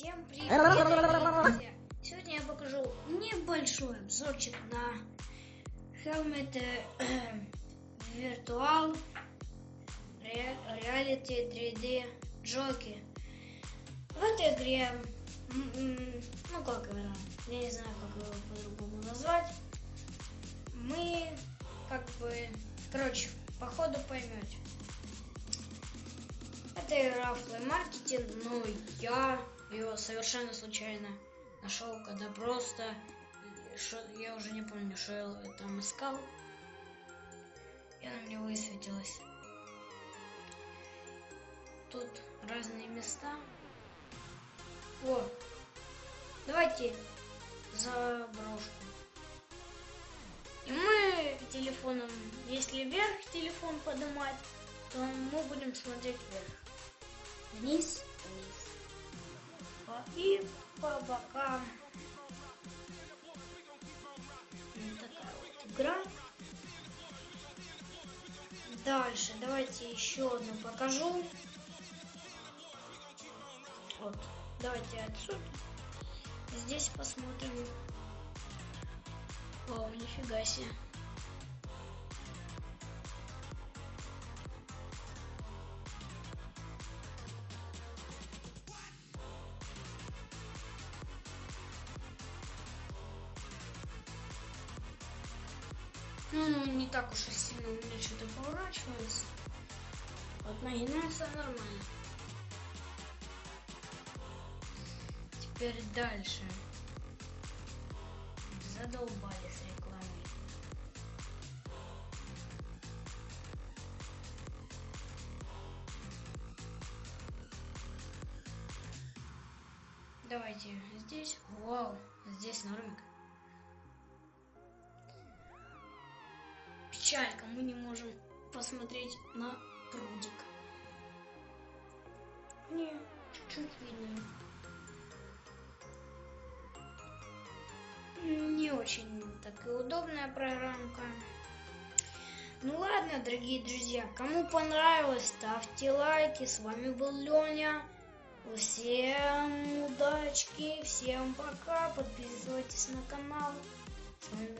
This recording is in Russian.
Всем привет! Сегодня я покажу небольшой обзорчик на Helmet э, э, Virtual Reality 3D Jockey. В этой игре, ну как игра, я не знаю, как его по-другому назвать, мы как бы, короче, по ходу поймете. Это игра флей-маркете, но я ее совершенно случайно нашел, когда просто шо, я уже не помню, что я там искал. И она мне высветилась. Тут разные места. О, давайте заброшку. И мы телефоном, если вверх телефон поднимать, то мы будем смотреть вверх. Вниз, вниз. И по бокам такая вот игра. Дальше давайте еще одну покажу. Вот, давайте отсюда. Здесь посмотрим. О, нифига себе. Ну, не так уж и сильно у меня что-то поворачивается. Вот нагинается нормально. Теперь дальше. Задолбали с рекламой. Давайте здесь. Вау, здесь нормик. Печалька, мы не можем посмотреть на прудик. Не, чуть-чуть видно. Не очень так и удобная программка. Ну ладно, дорогие друзья, кому понравилось, ставьте лайки. С вами был Леня. Всем удачки, всем пока. Подписывайтесь на канал. С вами.